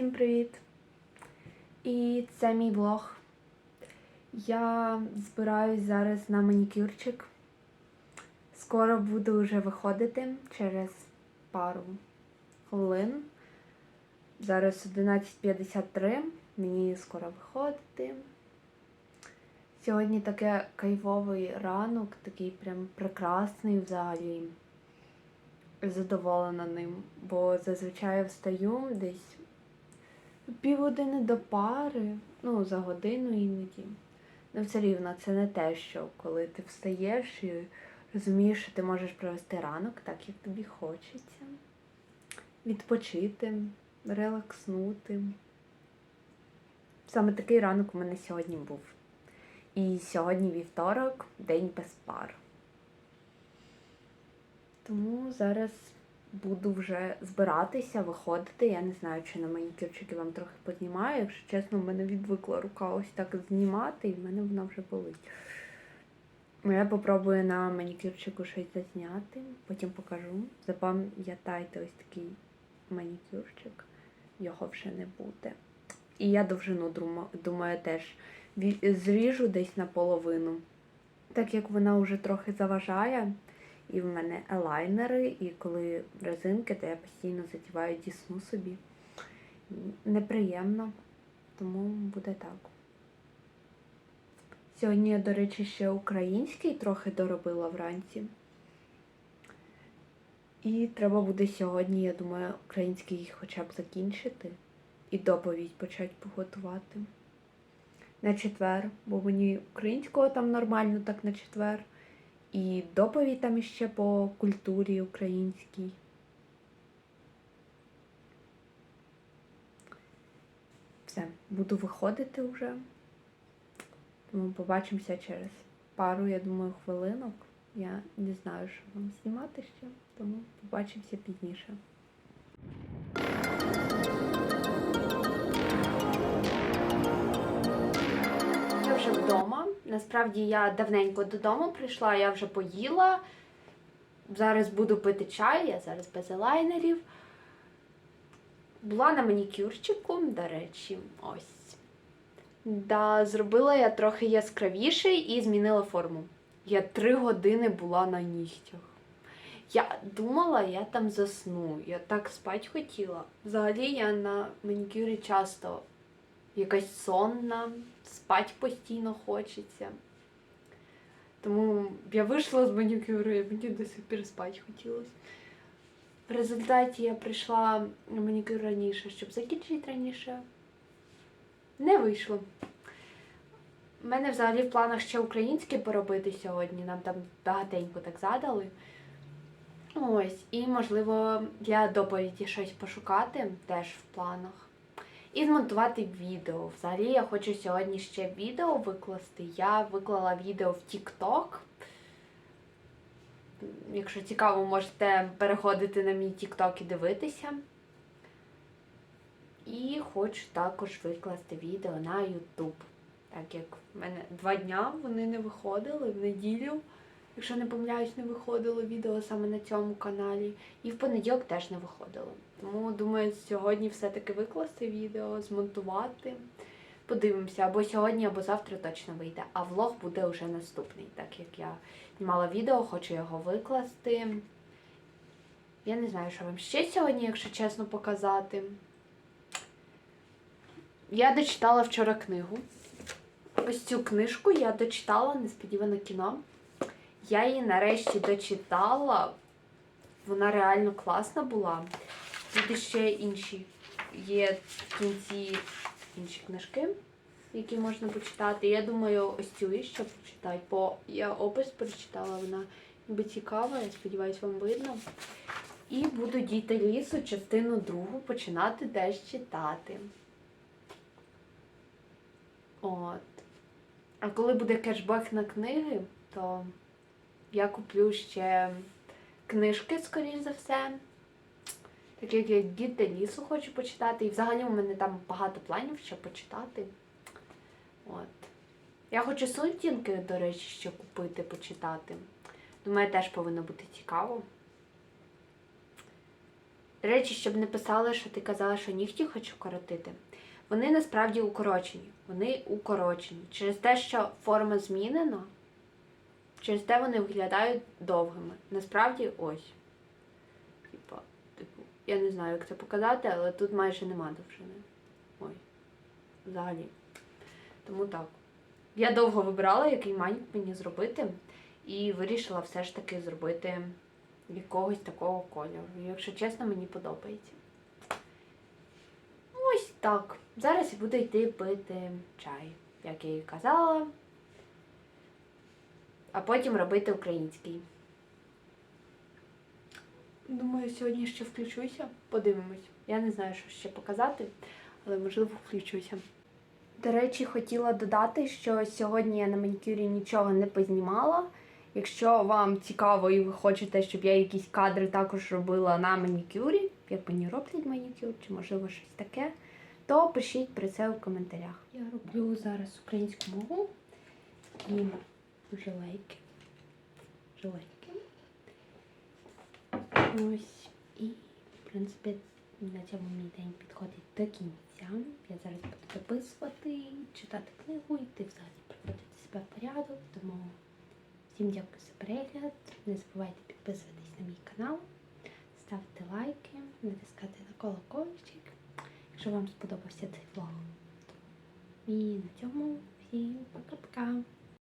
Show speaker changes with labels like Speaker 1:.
Speaker 1: Всім привіт! І це мій влог. Я збираюсь зараз на манікюрчик. Скоро буду вже виходити через пару хвилин. Зараз 11.53, мені скоро виходити. Сьогодні таке кайфовий ранок, такий прям прекрасний взагалі. Задоволена ним, бо зазвичай я встаю десь півгодини до пари, ну, за годину іноді. Ну, все рівно, це не те, що коли ти встаєш і розумієш, що ти можеш провести ранок так, як тобі хочеться. Відпочити, релакснути. Саме такий ранок у мене сьогодні був. І сьогодні вівторок, день без пар. Тому зараз буду вже збиратися, виходити. Я не знаю, чи на манікюрчики вам трохи познімаю. Якщо чесно, в мене відвикла рука ось так знімати, і в мене вона вже болить. Ну, Я попробую на манікюрчику щось зазняти, потім покажу. Запам'ятайте ось такий манікюрчик, його вже не буде. І я довжину думаю теж зріжу десь наполовину. Так як вона вже трохи заважає, і в мене елайнери, і коли резинки, то я постійно затіваю дісну собі. Неприємно, тому буде так. Сьогодні я, до речі, ще український трохи доробила вранці. І треба буде сьогодні, я думаю, український хоча б закінчити і доповідь почати готувати. На четвер, бо мені українського там нормально так на четвер. І доповідь там іще по культурі українській. Все, буду виходити вже. Тому побачимося через пару, я думаю, хвилинок. Я не знаю, що вам знімати ще, тому побачимося пізніше. Насправді я давненько додому прийшла, я вже поїла. Зараз буду пити чай, я зараз без елайнерів. Була на манікюрчику, до речі, ось. Да, зробила я трохи яскравіший і змінила форму. Я три години була на нігтях. Я думала, я там засну. Я так спать хотіла. Взагалі я на манікюрі часто якась сонна, спать постійно хочеться. Тому я вийшла з манікюру, і мені до сих пір спать хотілося. В результаті я прийшла на манікюр раніше, щоб закінчити раніше. Не вийшло. У мене взагалі в планах ще українське поробити сьогодні. Нам там багатенько так задали. Ось, і можливо для доповіді щось пошукати теж в планах. І змонтувати відео. Взагалі я хочу сьогодні ще відео викласти. Я виклала відео в TikTok. Якщо цікаво, можете переходити на мій TikTok і дивитися. І хочу також викласти відео на YouTube. Так як в мене два дня вони не виходили в неділю. Якщо не помиляюсь, не виходило відео саме на цьому каналі. І в понеділок теж не виходило. Тому думаю, сьогодні все-таки викласти відео, змонтувати. Подивимося, або сьогодні, або завтра точно вийде. А влог буде вже наступний, так як я знімала відео, хочу його викласти. Я не знаю, що вам ще сьогодні, якщо чесно, показати. Я дочитала вчора книгу. Ось цю книжку я дочитала несподіване кіно. Я її нарешті дочитала. Вона реально класна була. Тут ще інші є в кінці інші книжки, які можна почитати. Я думаю, ось цю іще почитати, бо я опис прочитала, вона ніби цікава, я сподіваюся, вам видно. І буду діти лісу, частину другу починати теж читати. От. А коли буде кешбек на книги, то я куплю ще книжки, скоріш за все. Так як я діти лісу хочу почитати. І взагалі у мене там багато планів ще почитати. От. Я хочу сутінки, до речі, ще купити, почитати. Думаю, теж повинно бути цікаво. До речі, щоб не писали, що ти казала, що нігті хочу коротити. Вони насправді укорочені. Вони укорочені. Через те, що форма змінена, через те вони виглядають довгими. Насправді ось. Типа, типу, я не знаю, як це показати, але тут майже нема довжини. Ой. Взагалі. Тому так. Я довго вибирала, який манік мені зробити, і вирішила все ж таки зробити якогось такого кольору. Якщо чесно, мені подобається. Ось так. Зараз буду йти пити чай, як я і казала. А потім робити український. Думаю, сьогодні ще включуся. Подивимось. Я не знаю, що ще показати, але можливо включуся. До речі, хотіла додати, що сьогодні я на манікюрі нічого не познімала. Якщо вам цікаво і ви хочете, щоб я якісь кадри також робила на манікюрі, як мені роблять манікюр, чи можливо щось таке, то пишіть про це у коментарях. Я роблю зараз українську мову і жилейки. Жилейки. Ось. І, в принципі, на цьому мій день підходить до кінця. Я зараз буду дописувати, читати книгу, йти взагалі приводити себе в порядок. Тому всім дякую за перегляд. Не забувайте підписуватись на мій канал, ставити лайки, натискати на колокольчик, якщо вам сподобався цей влог. І на цьому всім пока-пока.